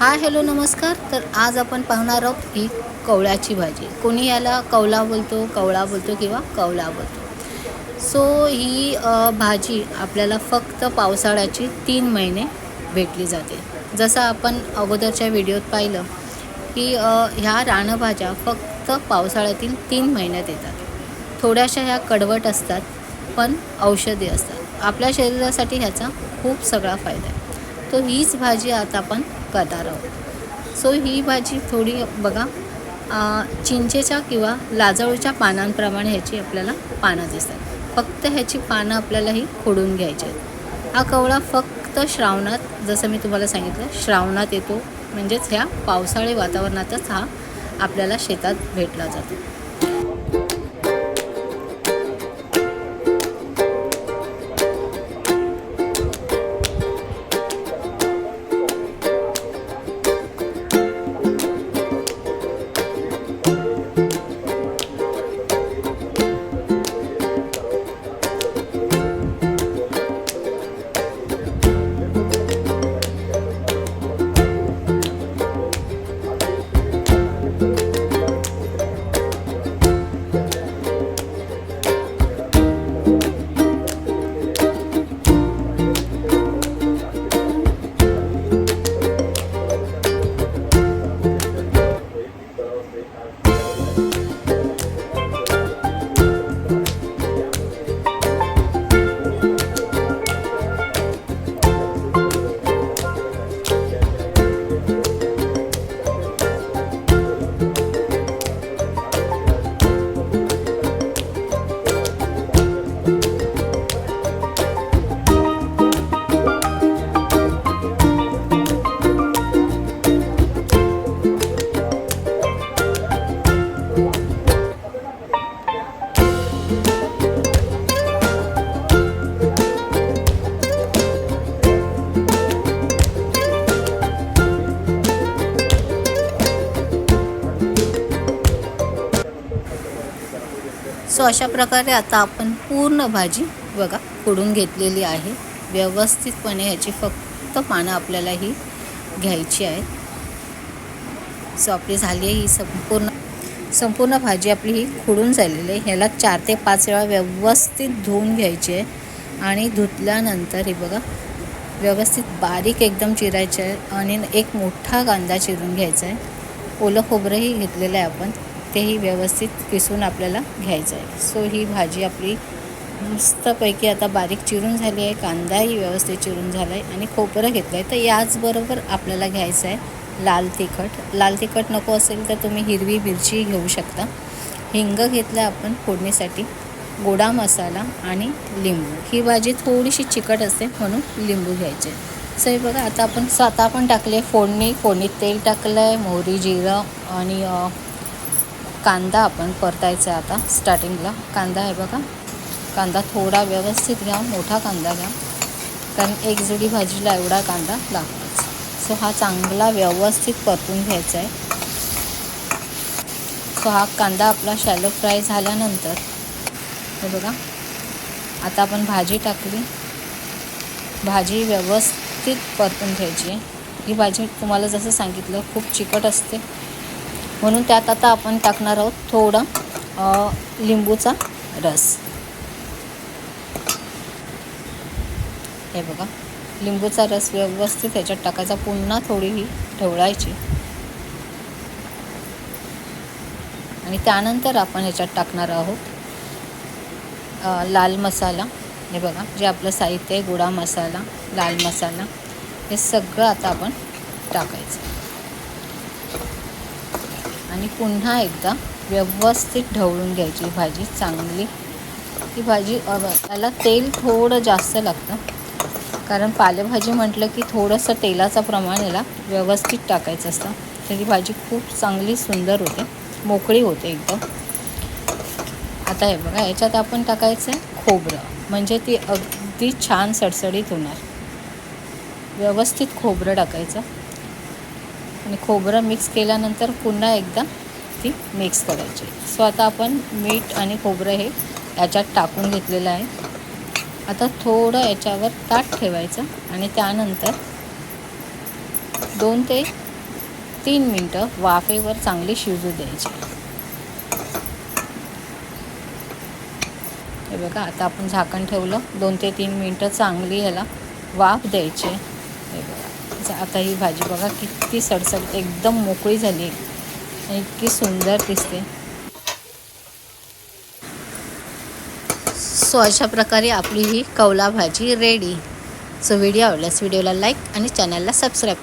Hi hello नमस्कार. तर आज आपण पाहणार आहोत ही कवळ्याची भाजी. कोणी याला कवला बोलतो कवळा बोलतो किंवा कवला बोलतो? सो ही भाजी आपल्याला फक्त पावसाळ्याची तीन महिने भेटली जाते. जसं आपण अगोदरच्या व्हिडिओत पाहिलं की ह्या रानभाज्या फक्त पावसाळ्यातील तीन महिन्यात येतात. थोड्याशा ह्या कडवट असतात पण औषधी असतात. आपल्या शरीरासाठी ह्याचा खूप सगळा फायदा आहे. तो हीच भाजी आता आपण करणार आहोत. सो ही भाजी थोडी बघा चिंचेच्या किंवा लाजळूच्या पानांप्रमाणे ह्याची आपल्याला पानं दिसतात. फक्त ह्याची पानं आपल्याला ही खोडून घ्यायची आहेत. हा कवळा फक्त श्रावणात जसं मी तुम्हाला सांगितलं श्रावणात येतो. म्हणजेच ह्या पावसाळी वातावरणातच हा आपल्याला शेतात भेटला जातो. सो अशा प्रकारे आता आपण पूर्ण भाजी बघा फोडून घेतलेली आहे. व्यवस्थितपणे ह्याची फक्त पानं आपल्याला ही घ्यायची आहेत. सो आपली झाली आहे ही संपूर्ण. संपूर्ण भाजी आपली ही खुडून झालेली आहे. ह्याला चार ते पाच वेळा व्यवस्थित धुवून घ्यायची आहे. आणि धुतल्यानंतर हे बघा व्यवस्थित बारीक एकदम चिरायचं आहे. आणि एक मोठा कांदा चिरून घ्यायचा आहे. ओलं खोबरंही घेतलेलं आहे आपण. तेही व्यवस्थित किसून आपल्याला घ्यायचं आहे. सो ही भाजी आपली मस्तपैकी आता बारीक चिरून झाली आहे. कांदाही व्यवस्थित चिरून झाला आहे आणि खोबरं घेतलं आहे तर याचबरोबर आपल्याला घ्यायचं आहे लाल तिखट. लाल तिखट नको असेल तर तुम्ही हिरवी मिरची घेऊ शकता. हिंग घेतलं आपण फोडणीसाठी गोडा मसाला आणि लिंबू. ही भाजी थोडीशी चिकट असते म्हणून लिंबू घ्यायचे. सो हे बघा आता आपण स्वतः पण आपण टाकले. फोडणी फोडणीत तेल टाकलं आहे मोहरी जिरं आणि कांदा आपण परतायचा आता स्टार्टिंगला कांदा आहे बघा. कांदा थोडा व्यवस्थित घ्या मोठा कांदा घ्या. कारण एक जुडी भाजीला एवढा कांदा लागतोच. सो हा चांगला व्यवस्थित परतून घ्यायचा आहे. सो हा कांदा आपला शॅलो फ्राय झाल्यानंतर हे बघा. आता आपण भाजी टाकली. भाजी व्यवस्थित परतून घ्यायची आहे. ही भाजी तुम्हाला जसं सांगितलं खूप चिकट असते. म्हणून त्यात आता आपण टाकणार आहोत थोडा लिंबूचा रस. हे बघा लिंबूचा रस व्यवस्थित ह्याच्यात टाकायचा पुन्हा थोडी ही ढवळायची. आणि त्यानंतर आपण ह्याच्यात टाकणार आहोत लाल मसाला. हे बघा जे आपलं साहित्य आहे गुडा मसाला लाल मसाला हे सगळं आता आपण टाकायचं. आणि पुन्हा एकदा व्यवस्थित ढवळून घ्यायची भाजी चांगली. ही भाजी त्याला तेल थोडं जास्त लागतं. कारण पालेभाजी म्हटलं की थोडंसं तेलाचं प्रमाण याला व्यवस्थित टाकायचं असतं. तर ही भाजी खूप चांगली सुंदर होते. मोकळी होते एकदम. आता हे बघा याच्यात आपण टाकायचं आहे खोबरं. म्हणजे ती अगदी छान सडसडीत होणार. व्यवस्थित खोबरं टाकायचं. आणि खोबरं मिक्स केल्यानंतर पुन्हा एकदा ती मिक्स करायची. सो आता आपण मीठ आणि खोबरं हे याच्यात टाकून घेतलेलं आहे. आता थोडं याच्यावर ताट ठेवायचं आणि त्यानंतर दोन ते तीन मिनटं वाफेवर चांगली शिजू द्यायची. हे बघा आता आपण झाकण ठेवलं. दोन ते तीन मिनटं चांगली ह्याला वाफ द्यायची. हे बघा. आता ही भाजी बघा किती सडसड एकदम मोकळी झाली. आणि इतकी सुंदर दिसते. सो अशा प्रकारे आपली ही कवला भाजी रेडी सो व्हिडिओ आवडल्यास व्हिडिओला लाईक आणि चॅनलला सबस्क्राईब